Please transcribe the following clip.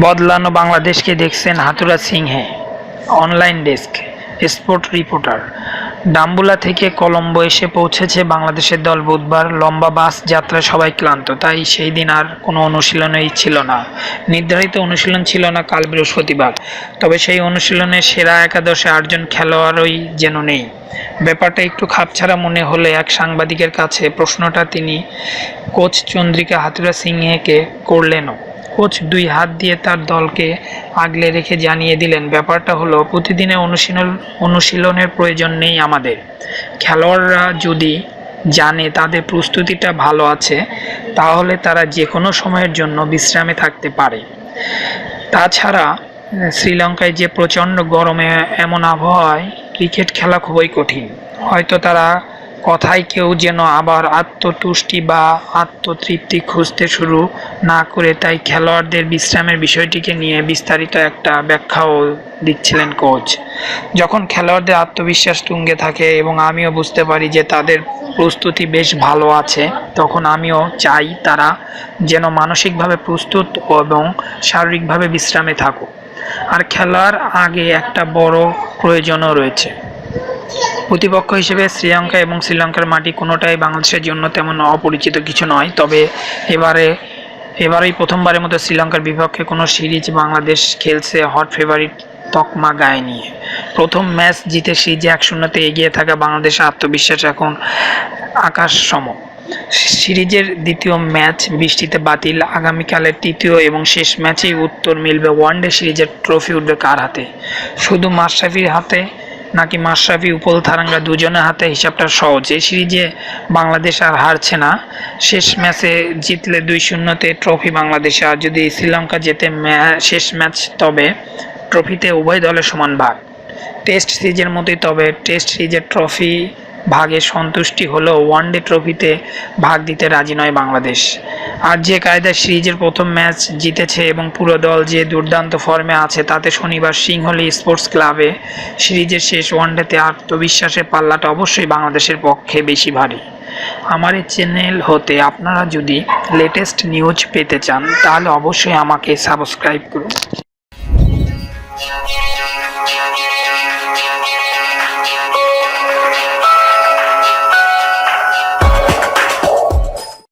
বদলানো বাংলাদেশকে দেখছেন Hathurusinghe online desk sport reporter Dambulla থেকে কলম্বো এসে পৌঁছেছে বাংলাদেশের দল বুধবার। লম্বা বাস যাত্রায় সবাই ক্লান্ত, তাই সেই দিন আর কোনো অনুশীলনই ছিল না। নির্ধারিত অনুশীলন ছিল না কাল বৃহস্পতিবার, তবে সেই অনুশীলনে সেরা একাদশে আটজন খেলোয়াড়ই যেন নেই। ব্যাপারটা একটু খাপছাড়া মনে হলে এক সাংবাদিকের কাছে প্রশ্নটা তিনি, কোচ চন্দ্রিকা হাতুরা সিংহেকে করলেনও? কোচ দুই হাত দিয়ে তার দলকে আগলে রেখে জানিয়ে দিলেন, ব্যাপারটা হলো প্রতিদিনে অনুশীলন, অনুশীলনের প্রয়োজন নেই আমাদের। খেলোয়াড়রা যদি জানে তাদের প্রস্তুতিটা ভালো আছে, তাহলে তারা যে কোনো সময়ের জন্য বিশ্রামে থাকতে পারে। তাছাড়া, শ্রীলঙ্কায় যে প্রচণ্ড গরমে এমন আবহাওয়ায় ক্রিকেট খেলা খুবই কঠিন। হয়তো তারা কথায় কেউ যেন আবার আত্মতুষ্টি বা আত্মতৃপ্তি খুঁজতে শুরু না করে, তাই খেলোয়াড়দের বিশ্রামের বিষয়টিকে নিয়ে বিস্তারিত একটা ব্যাখ্যাও দিচ্ছিলেন কোচ যখন খেলোয়াড়দের আত্মবিশ্বাস তুঙ্গে থাকে এবং আমিও বুঝতে পারি যে তাদের প্রস্তুতি বেশ ভালো আছে, তখন আমিও চাই তারা যেন মানসিকভাবে প্রস্তুত এবং শারীরিকভাবে বিশ্রামে থাকুক। আর খেলার আগে একটা বড় প্রয়োজনও রয়েছে। প্রতিপক্ষ হিসেবে শ্রীলঙ্কা এবং শ্রীলঙ্কার মাটি কোনোটাই বাংলাদেশের জন্য তেমন অপরিচিত কিছু নয়। তবে এবারে, এবারেই প্রথমবারের মতো শ্রীলঙ্কার বিপক্ষে কোনো সিরিজ বাংলাদেশ খেলছে হট ফেভারিট তকমা গায়ে নিয়ে। প্রথম ম্যাচ জিতে সিরিজে এক শূন্যতে এগিয়ে থাকা বাংলাদেশের আত্মবিশ্বাস এখন আকাশ সম সিরিজের দ্বিতীয় ম্যাচ বৃষ্টিতে বাতিল, আগামীকালের তৃতীয় এবং শেষ ম্যাচেই উত্তর মিলবে ওয়ানডে সিরিজের ট্রফি উঠবে কার হাতে? শুধু মাশরাফির হাতে নাকি মাশরাফি উপল থারাঙ্গা দুজনের হাতে হিসাবটা সহজ। এই সিরিজে বাংলাদেশ আর হারছে না। শেষ ম্যাচে জিতলে দুই শূন্যতে ট্রফি বাংলাদেশে। আর যদি শ্রীলঙ্কা জেতে শেষ ম্যাচ, তবে ট্রফিতে উভয় দলের সমান ভাগ। টেস্ট সিরিজের মতোই, তবে টেস্ট সিরিজের ট্রফি ভাগে সন্তুষ্টি হলেও ওয়ানডে ট্রফিতে ভাগ দিতে রাজি নয় বাংলাদেশ। আর যে কায়দা সিরিজের প্রথম ম্যাচ জিতেছে এবং পুরো দল যে দুর্দান্ত ফর্মে আছে তাতে শনিবার সিংহলি স্পোর্টস ক্লাবে সিরিজের শেষ ওয়ানডেতে আত্মবিশ্বাসের পাল্লাটা অবশ্যই বাংলাদেশের পক্ষে বেশি ভারী। আমার এই চ্যানেল হতে আপনারা যদি লেটেস্ট নিউজ পেতে চান, তাহলে অবশ্যই আমাকে সাবস্ক্রাইব করুন।